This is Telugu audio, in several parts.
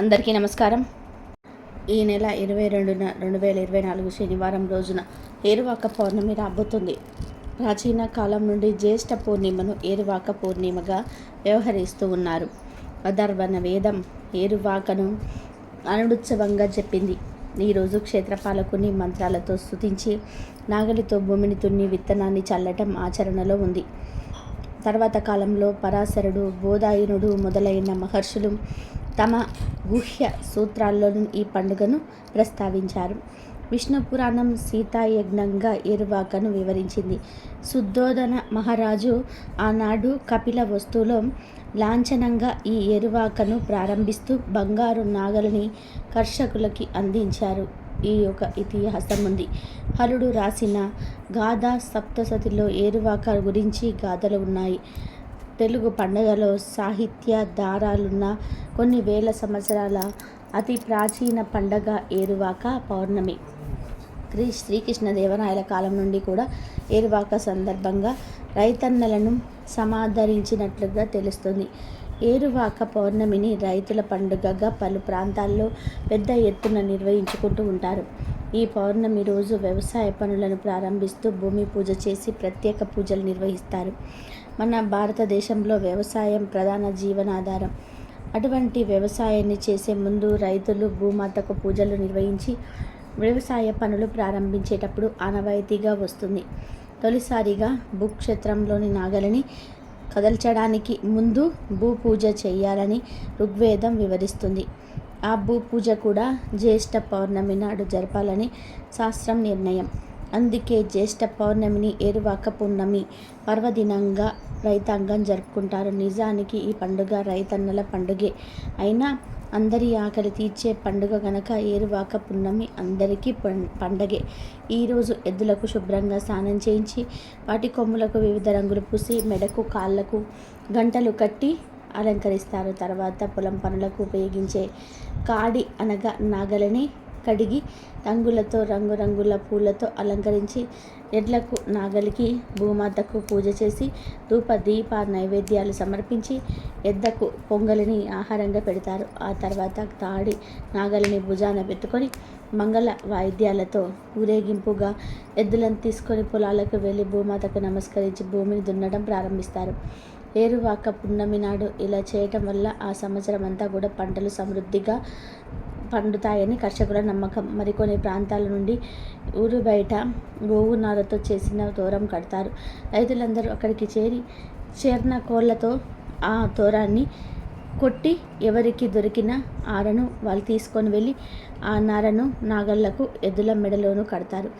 అందరికీ నమస్కారం. ఈ నెల ఇరవై రెండున రెండు వేల ఇరవై నాలుగు శనివారం రోజున ఏరువాక పౌర్ణమి రాబోతుంది. ప్రాచీన కాలం నుండి జ్యేష్ఠ పూర్ణిమను ఏరువాక పూర్ణిమగా వ్యవహరిస్తూ ఉన్నారు. అధర్వణ వేదం ఏరువాకను అనుడుత్సవంగా చెప్పింది. ఈరోజు క్షేత్రపాలకుని మంత్రాలతో స్తుతించి నాగలితో భూమిని తున్ని విత్తనాన్ని చల్లటం ఆచరణలో ఉంది. తర్వాత కాలంలో పరాశరుడు బోధాయనుడు మొదలైన మహర్షులు తమ గుహ్య సూత్రాల్లోనూ ఈ పండుగను ప్రస్తావించారు. విష్ణు పురాణం సీతాయజ్ఞంగా ఏరువాకను వివరించింది. శుద్ధోదన మహారాజు ఆనాడు కపిల వస్తువులో లాంఛనంగా ఈ ఏరువాకను ప్రారంభిస్తూ బంగారు నాగలిని కర్షకులకి అందించారు. ఈ యొక్క ఇతిహాసం ఉంది. హరుడు రాసిన గాథ సప్తసతిలో ఏరువాక గురించి గాథలు ఉన్నాయి. తెలుగు పండుగలో సాహిత్య దారాలున్న కొన్ని వేల సంవత్సరాల అతి ప్రాచీన పండగ ఏరువాక పౌర్ణమి. క్రీ శ్రీకృష్ణదేవరాయల కాలం నుండి కూడా ఏరువాక సందర్భంగా రైతన్నలను సమాదరించినట్లుగా తెలుస్తుంది. ఏరువాక పౌర్ణమిని రైతుల పండుగగా పలు ప్రాంతాల్లో పెద్ద ఎత్తున నిర్వహించుకుంటూ ఉంటారు. ఈ పౌర్ణమి రోజు వ్యవసాయ పనులను ప్రారంభిస్తూ భూమి పూజ చేసి ప్రత్యేక పూజలు నిర్వహిస్తారు. మన భారతదేశంలో వ్యవసాయం ప్రధాన జీవనాధారం. అటువంటి వ్యవసాయాన్ని చేసే ముందు రైతులు భూమాతకు పూజలు నిర్వహించి వ్యవసాయ పనులు ప్రారంభించేటప్పుడు ఆనవాయితీగా వస్తుంది. తొలిసారిగా భూక్షేత్రంలోని నాగలిని కదల్చడానికి ముందు భూ పూజ చేయాలని ఋగ్వేదం వివరిస్తుంది. ఆ భూ పూజ కూడా జ్యేష్ఠ పౌర్ణమి నాడు జరపాలని శాస్త్రం నిర్ణయం. అందుకే జ్యేష్ఠ పౌర్ణమిని ఏరువాక పౌర్ణమి పర్వదినంగా రైతాంగం జరుపుకుంటారు. నిజానికి ఈ పండుగ రైతన్నల పండుగే. అయినా అందరి ఆకలి తీర్చే పండుగ గనక ఏరువాక పున్నమి అందరికీ పండగే. ఈరోజు ఎద్దులకు శుభ్రంగా స్నానం చేయించి వాటి కొమ్ములకు వివిధ రంగులు పూసి మెడకు కాళ్ళకు గంటలు కట్టి అలంకరిస్తారు. తర్వాత పొలం పనులకు ఉపయోగించే కాడి అనగా నాగలని కడిగి రంగులతో రంగురంగుల పూలతో అలంకరించి ఎడ్లకు నాగలికి భూమాతకు పూజ చేసి ధూప దీప నైవేద్యాలు సమర్పించి ఎద్దకు పొంగలిని ఆహారంగా పెడతారు. ఆ తర్వాత తాడి నాగలిని భుజాన పెట్టుకొని మంగళ వాయిద్యాలతో ఊరేగింపుగా ఎద్దులను తీసుకొని పొలాలకు వెళ్ళి భూమాతకు నమస్కరించి భూమిని దున్నడం ప్రారంభిస్తారు. ఏరువాక పున్నమి నాడు ఇలా చేయటం వల్ల ఆ సంవత్సరం అంతా కూడా పంటలు సమృద్ధిగా పండుతాయని కర్షకుల నమ్మకం. మరికొన్ని ప్రాంతాల నుండి ఊరు బయట గోవు నారతో చేసిన తోరం కడతారు. రైతులందరూ అక్కడికి చేరి చేరిన కోళ్ళతో ఆ తోరాన్ని కొట్టి ఎవరికి దొరికిన ఆరను వాళ్ళు తీసుకొని వెళ్ళి ఆ నారను నాగళ్ళకు ఎద్దుల మెడలోనూ కడతారు.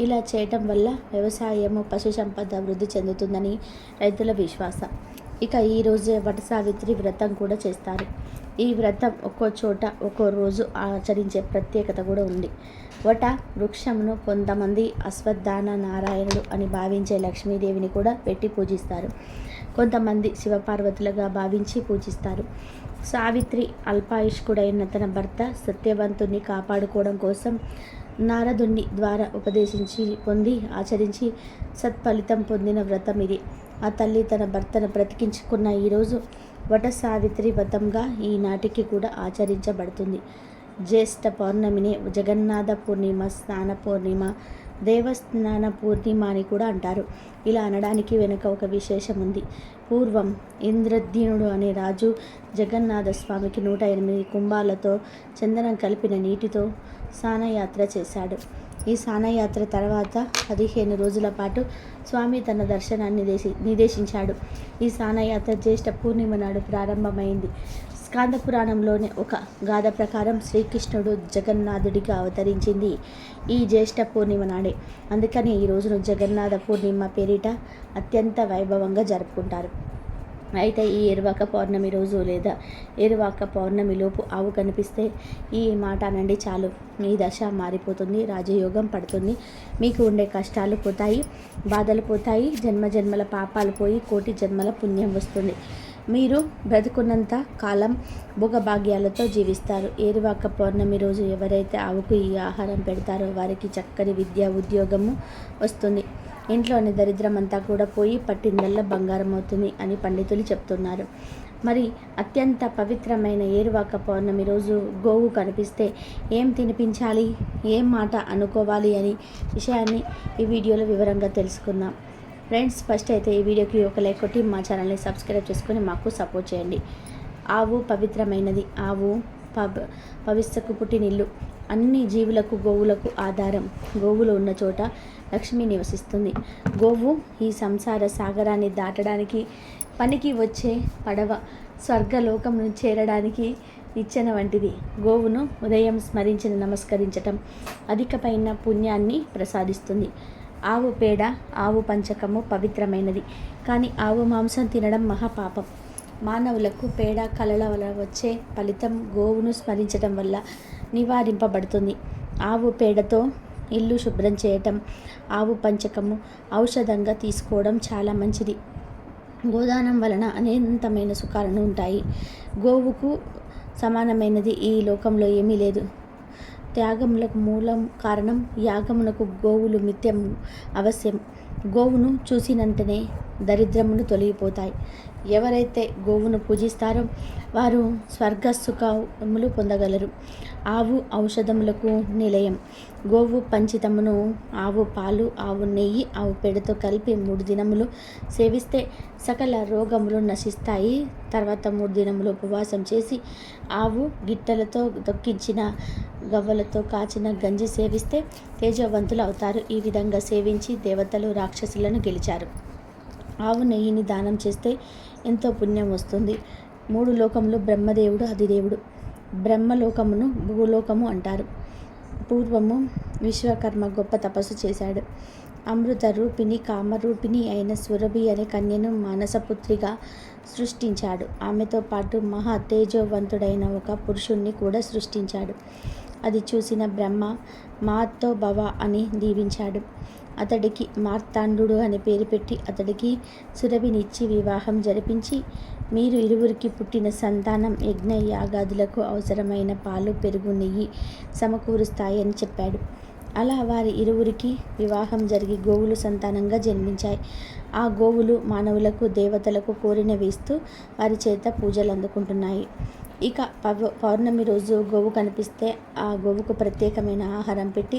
ఇలా చేయటం వల్ల వ్యవసాయము పశు సంపద వృద్ధి చెందుతుందని రైతుల విశ్వాసం. ఇక ఈరోజే వట సావిత్రి వ్రతం కూడా చేస్తారు. ఈ వ్రతం ఒక్కో చోట ఒక్కో రోజు ఆచరించే ప్రత్యేకత కూడా ఉంది. వట వృక్షమును కొంతమంది అశ్వత్థాన నారాయణుడు అని భావించే లక్ష్మీదేవిని కూడా పెట్టి పూజిస్తారు. కొంతమంది శివపార్వతులుగా భావించి పూజిస్తారు. సావిత్రి అల్పాయుష్కుడైన తన భర్త సత్యవంతుణ్ణి కాపాడుకోవడం కోసం నారదుణ్ణి ద్వారా ఉపదేశించి పొంది ఆచరించి సత్ఫలితం పొందిన వ్రతం ఇది. ఆ తల్లి తన భర్తను బ్రతికించుకున్న ఈరోజు వట సావిత్రి వ్రతంగా ఈనాటికి కూడా ఆచరించబడుతుంది. జ్యేష్ఠ పౌర్ణమిని జగన్నాథ పూర్ణిమ స్నాన పూర్ణిమ దేవస్నాన పూర్ణిమ అని కూడా అంటారు. ఇలా అనడానికి వెనుక ఒక విశేషం ఉంది. పూర్వం ఇంద్రద్యునుడు అనే రాజు జగన్నాథ స్వామికి నూట ఎనిమిది కుంభాలతో చందనం కలిపిన నీటితో స్నానయాత్ర చేశాడు. ఈ సానయాత్ర తర్వాత పదిహేను రోజుల పాటు స్వామి తన దర్శనాన్ని దేశి నిర్దేశించాడు. ఈ సానయాత్ర జ్యేష్ఠ పూర్ణిమ నాడు ప్రారంభమైంది. స్కాంద పురాణంలోని ఒక గాథ ప్రకారం శ్రీకృష్ణుడు జగన్నాథుడిగా అవతరించింది ఈ జ్యేష్ఠ పూర్ణిమ నాడే. అందుకని ఈ రోజును జగన్నాథ పూర్ణిమ పేరిట అత్యంత వైభవంగా జరుపుకుంటారు. అయితే ఈ ఎరువాక పౌర్ణమి రోజు లేదా ఎరువాక పౌర్ణమిలోపు ఆవు కనిపిస్తే ఈ మాట అనండి. చాలు. మీ దశ మారిపోతుంది. రాజయోగం పడుతుంది. మీకు ఉండే కష్టాలు పోతాయి బాధలు పోతాయి జన్మ జన్మల పాపాలు పోయి కోటి జన్మల పుణ్యం వస్తుంది. మీరు బ్రతుకున్నంత కాలం భోగభాగ్యాలతో జీవిస్తారు. ఏరువాక పౌర్ణమి రోజు ఎవరైతే ఆవుకు ఈ ఆహారం పెడతారో వారికి చక్కని విద్య ఉద్యోగము వస్తుంది. ఇంట్లోని దరిద్రం అంతా కూడా పోయి పట్టిందల్లా బంగారం అవుతుంది అని పండితులు చెప్తున్నారు. మరి అత్యంత పవిత్రమైన ఏరువాక పౌర్ణమి రోజు గోవు కనిపిస్తే ఏం తినిపించాలి? ఏం మాట అనుకోవాలి అని విషయాన్ని ఈ వీడియోలో వివరంగా తెలుసుకుందాం. ఫ్రెండ్స్ ఫస్ట్ అయితే ఈ వీడియోకి ఒక లైక్ కొట్టి మా ఛానల్ని సబ్స్క్రైబ్ చేసుకొని మాకు సపోర్ట్ చేయండి. ఆవు పవిత్రమైనది. ఆవు పబ్ పవిత్రకు పుట్టినిల్లు. అన్ని జీవులకు గోవులకు ఆధారం. గోవులు ఉన్న చోట లక్ష్మి నివసిస్తుంది. గోవు ఈ సంసార సాగరాన్ని దాటడానికి పనికి వచ్చే పడవ స్వర్గలోకం చేరడానికి నిచ్చెన వంటిది. గోవును ఉదయం స్మరించిన నమస్కరించటం అధికమైన పుణ్యాన్ని ప్రసాదిస్తుంది. ఆవు పేడ ఆవు పంచకము పవిత్రమైనది. కానీ ఆవు మాంసం తినడం మహాపాపం. మానవులకు పేడ కలల వల్ల వచ్చే ఫలితం గోవును స్మరించడం వల్ల నివారింపబడుతుంది. ఆవు పేడతో ఇల్లు శుభ్రం చేయటం ఆవు పంచకము ఔషధంగా తీసుకోవడం చాలా మంచిది. గోదానం వలన అనంతమైన సుఖాలను ఉంటాయి. గోవుకు సమానమైనది ఈ లోకంలో ఏమీ లేదు. త్యాగములకు మూలం కారణం యాగమునకు గోవులు నిత్యం అవశ్యం. గోవును చూసినంతనే దరిద్రమును తొలగిపోతాయి. ఎవరైతే గోవును పూజిస్తారో వారు స్వర్గ సుఖములు పొందగలరు. ఆవు ఔషధములకు నిలయం. గోవు పంచితమును ఆవు పాలు ఆవు నెయ్యి ఆవు పెడతో కలిపి మూడు దినములు సేవిస్తే సకల రోగములు నశిస్తాయి. తర్వాత మూడు దినములు ఉపవాసం చేసి ఆవు గిట్టలతో దొక్కించిన గవ్వలతో కాచిన గంజి సేవిస్తే తేజవంతులు అవుతారు. ఈ విధంగా సేవించి దేవతలు రాక్షసులను గెలిచారు. ఆవు నెయ్యిని దానం చేస్తే ఎంతో పుణ్యం వస్తుంది. మూడు లోకములు బ్రహ్మదేవుడు అధిదేవుడు. బ్రహ్మలోకమును భూలోకము అంటారు. పూర్వము విశ్వకర్మ గొప్ప తపస్సు చేశాడు. అమృత రూపిణి కామరూపిణి అయిన సురభి అనే కన్యను మానసపుత్రిగా సృష్టించాడు. ఆమెతో పాటు మహా తేజోవంతుడైన ఒక పురుషుణ్ణి కూడా సృష్టించాడు. అది చూసిన బ్రహ్మ మాతో భవ అని దీవించాడు. అతడికి మార్తాండు అని పేరు పెట్టి అతడికి సురభినిచ్చి వివాహం జరిపించి మీరు ఇరువురికి పుట్టిన సంతానం యజ్ఞ యాగాదులకు అవసరమైన పాలు పెరుగు నెయ్యి సమకూరుస్తాయని చెప్పాడు. అలా వారి ఇరువురికి వివాహం జరిగి గోవులు సంతానంగా జన్మించాయి. ఆ గోవులు మానవులకు దేవతలకు కోరిన వేస్తూ వారి చేత పూజలు అందుకుంటున్నాయి ఇక పవ పౌర్ణమి రోజు గోవు కనిపిస్తే ఆ గోవుకు ప్రత్యేకమైన ఆహారం పెట్టి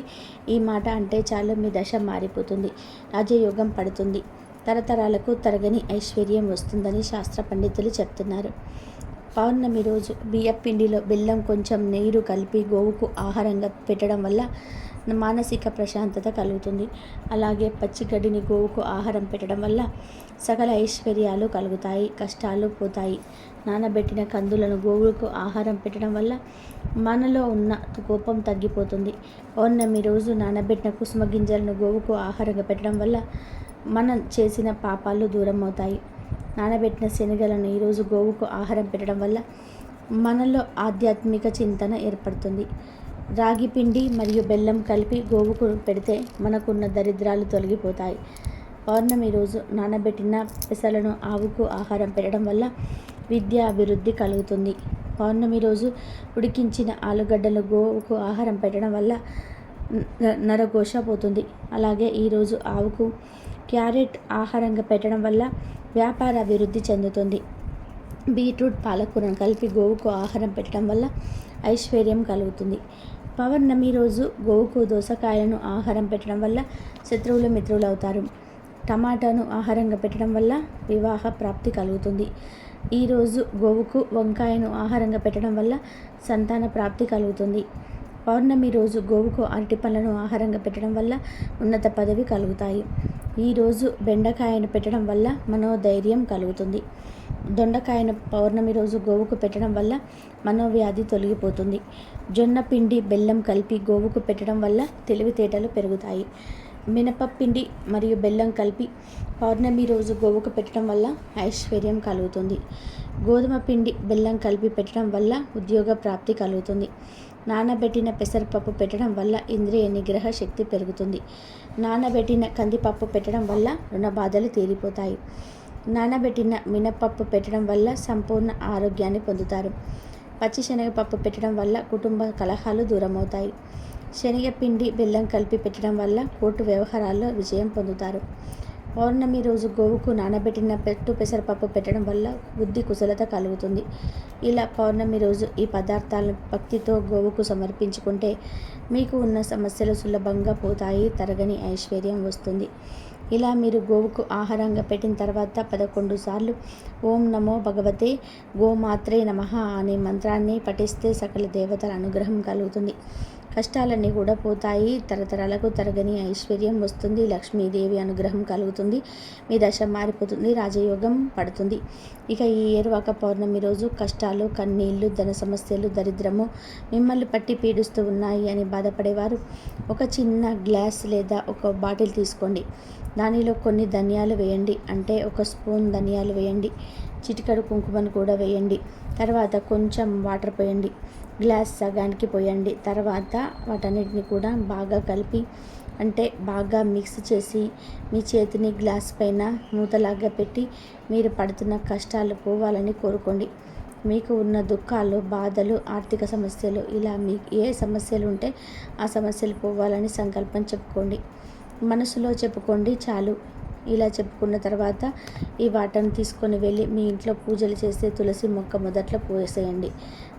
ఈ మాట అంటే చాలు మీ దశ మారిపోతుంది. రాజయోగం పడుతుంది. తరతరాలకు తరగని ఐశ్వర్యం వస్తుందని శాస్త్ర పండితులు చెప్తున్నారు. పౌర్ణమి రోజు బియ్యపిండిలో బెల్లం కొంచెం నీరు కలిపి గోవుకు ఆహారంగా పెట్టడం వల్ల మానసిక ప్రశాంతత కలుగుతుంది. అలాగే పచ్చిగడ్డిని గోవుకు ఆహారం పెట్టడం వల్ల సకల ఐశ్వర్యాలు కలుగుతాయి కష్టాలు పోతాయి. నానబెట్టిన కందులను గోవులకు ఆహారం పెట్టడం వల్ల మనలో ఉన్న కోపం తగ్గిపోతుంది. పౌర్ణమి రోజు నానబెట్టిన కుసుమ గింజలను గోవుకు ఆహారంగా పెట్టడం వల్ల మనం చేసిన పాపాలు దూరం అవుతాయి. నానబెట్టిన శనగలను ఈరోజు గోవుకు ఆహారం పెట్టడం వల్ల మనలో ఆధ్యాత్మిక చింతన ఏర్పడుతుంది. రాగి పిండి మరియు బెల్లం కలిపి గోవుకు పెడితే మనకున్న దరిద్రాలు తొలగిపోతాయి. పౌర్ణమి రోజు నానబెట్టిన పెసలను ఆవుకు ఆహారం పెట్టడం వల్ల విద్య అభివృద్ధి కలుగుతుంది. పౌర్ణమి రోజు ఉడికించిన ఆలుగడ్డలు గోవుకు ఆహారం పెట్టడం వల్ల నరఘోష పోతుంది. అలాగే ఈరోజు ఆవుకు క్యారెట్ ఆహారంగా పెట్టడం వల్ల వ్యాపార అభివృద్ధి చెందుతుంది. బీట్రూట్ పాలకూరను కలిపి గోవుకు ఆహారం పెట్టడం వల్ల ఐశ్వర్యం కలుగుతుంది. పౌర్ణమి రోజు గోవుకు దోసకాయలను ఆహారం పెట్టడం వల్ల శత్రువులు మిత్రులు అవుతారు టమాటాను ఆహారంగా పెట్టడం వల్ల వివాహ ప్రాప్తి కలుగుతుంది. ఈరోజు గోవుకు వంకాయను ఆహారంగా పెట్టడం వల్ల సంతాన ప్రాప్తి కలుగుతుంది. పౌర్ణమి రోజు గోవుకు అరటి పళ్ళను ఆహారంగా పెట్టడం వల్ల ఉన్నత పదవి కలుగుతాయి. ఈరోజు బెండకాయను పెట్టడం వల్ల మనోధైర్యం కలుగుతుంది. దొండకాయను పౌర్ణమి రోజు గోవుకు పెట్టడం వల్ల మనోవ్యాధి తొలగిపోతుంది. జొన్న పిండి బెల్లం కలిపి గోవుకు పెట్టడం వల్ల తెలివితేటలు పెరుగుతాయి. మినపపిండి మరియు బెల్లం కలిపి పౌర్ణమి రోజు గోవుకు పెట్టడం వల్ల ఐశ్వర్యం కలుగుతుంది. గోధుమ పిండి బెల్లం కలిపి పెట్టడం వల్ల ఉద్యోగ ప్రాప్తి కలుగుతుంది. నానబెట్టిన పెసరపప్పు పెట్టడం వల్ల ఇంద్రియ నిగ్రహ శక్తి పెరుగుతుంది. నానబెట్టిన కందిపప్పు పెట్టడం వల్ల రుణ బాధలు తీరిపోతాయి. నానబెట్టిన మినపప్పు పెట్టడం వల్ల సంపూర్ణ ఆరోగ్యాన్ని పొందుతారు. పచ్చి శనగపప్పు పెట్టడం వల్ల కుటుంబ కలహాలు దూరమవుతాయి. శనగపిండి బెల్లం కలిపి పెట్టడం వల్ల కోర్టు వ్యవహారాల్లో విజయం పొందుతారు. పౌర్ణమి రోజు గోవుకు నానబెట్టిన పెట్టు పెసరపప్పు పెట్టడం వల్ల బుద్ధి కుశలత కలుగుతుంది. ఇలా పౌర్ణమి రోజు ఈ పదార్థాలను భక్తితో గోవుకు సమర్పించుకుంటే మీకు ఉన్న సమస్యలు సులభంగా పోతాయి తరగని ఐశ్వర్యం వస్తుంది. ఇలా మీరు గోవుకు ఆహారంగా పెట్టిన తర్వాత పదకొండు సార్లు ఓం నమో భగవతే గోమాత్రే నమ అనే మంత్రాన్ని పఠిస్తే సకల దేవతల అనుగ్రహం కలుగుతుంది. కష్టాలన్నీ కూడా పోతాయి. తరతరాలకు తరగని ఐశ్వర్యం వస్తుంది. లక్ష్మీదేవి అనుగ్రహం కలుగుతుంది. మీ దశ మారిపోతుంది. రాజయోగం పడుతుంది. ఇక ఈ ఏరువాక పౌర్ణమి రోజు కష్టాలు కన్నీళ్ళు ధన సమస్యలు దరిద్రము మిమ్మల్ని పట్టి పీడిస్తూ ఉన్నాయి అని బాధపడేవారు. ఒక చిన్న గ్లాస్ లేదా ఒక బాటిల్ తీసుకోండి. దానిలో కొన్ని ధనియాలు వేయండి. అంటే ఒక స్పూన్ ధనియాలు వేయండి. చిటికడు కుంకుమను కూడా వేయండి. తర్వాత కొంచెం వాటర్ పోయండి. గ్లాస్ సగానికి పోయండి. తర్వాత వాటన్నిటిని కూడా బాగా కలిపి అంటే బాగా మిక్స్ చేసి మీ చేతిని గ్లాస్ పైన మూతలాగా పెట్టి మీరు పడుతున్న కష్టాలు పోవాలని కోరుకోండి. మీకు ఉన్న దుఃఖాలు బాధలు ఆర్థిక సమస్యలు ఇలా మీ ఏ సమస్యలు ఉంటే ఆ సమస్యలు పోవాలని సంకల్పం చెప్పుకోండి. మనసులో చెప్పుకోండి చాలు. ఇలా చెప్పుకున్న తర్వాత ఈ వాటను తీసుకొని వెళ్ళి మీ ఇంట్లో పూజలు చేసే తులసి మొక్క మొదట్లో పూసేయండి.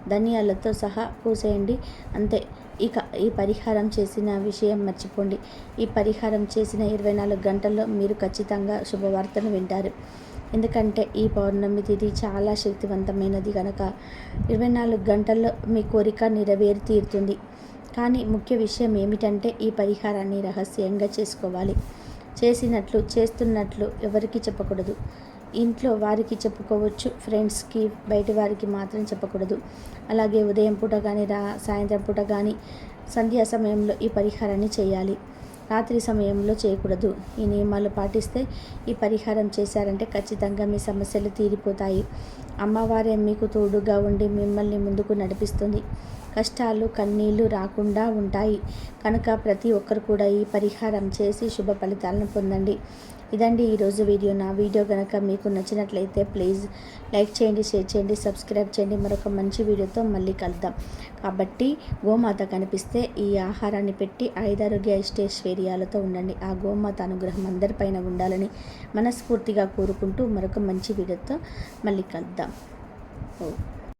ధనియాలతో సహా పూసేయండి. అంతే. ఇక ఈ పరిహారం చేసిన విషయం మర్చిపోండి. ఈ పరిహారం చేసిన ఇరవై నాలుగు గంటల్లో మీరు ఖచ్చితంగా శుభవార్తను వింటారు. ఎందుకంటే ఈ పౌర్ణమి తిథి చాలా శక్తివంతమైనది కనుక ఇరవై నాలుగు గంటల్లో మీ కోరిక నెరవేరి తీరుతుంది కానీ ముఖ్య విషయం ఏమిటంటే ఈ పరిహారాన్ని రహస్యంగా చేసుకోవాలి. చేసినట్లు చేస్తున్నట్లు ఎవరికి చెప్పకూడదు. ఇంట్లో వారికి చెప్పుకోవచ్చు ఫ్రెండ్స్కి బయట వారికి మాత్రం చెప్పకూడదు. అలాగే ఉదయం పూట కానీ రా సాయంత్రం పూట కానీ సంధ్యా సమయంలో ఈ పరిహారాన్ని చేయాలి. రాత్రి సమయంలో చేయకూడదు. ఈ నియమాలు పాటిస్తే ఈ పరిహారం చేశారంటే ఖచ్చితంగా మీ సమస్యలు తీరిపోతాయి. అమ్మవారే మీకు తోడుగా ఉండి మిమ్మల్ని ముందుకు నడిపిస్తుంది. కష్టాలు కన్నీళ్ళు రాకుండా ఉంటాయి. కనుక ప్రతి ఒక్కరు కూడా ఈ పరిహారం చేసి శుభ ఫలితాలను పొందండి. ఇదండి ఈరోజు వీడియో. నా వీడియో కనుక మీకు నచ్చినట్లయితే ప్లీజ్ లైక్ చేయండి షేర్ చేయండి సబ్స్క్రైబ్ చేయండి. మరొక మంచి వీడియోతో మళ్ళీ కలుద్దాం. కాబట్టి గోమాత కనిపిస్తే ఈ ఆహారాన్ని పెట్టి ఐదారోగ్య ఐష్టేశ్వర్యాలతో ఉండండి. ఆ గోమాత అనుగ్రహం అందరిపైన ఉండాలని మనస్ఫూర్తిగా కోరుకుంటూ మరొక మంచి వీడియోతో మళ్ళీ కలుద్దాం. ఓ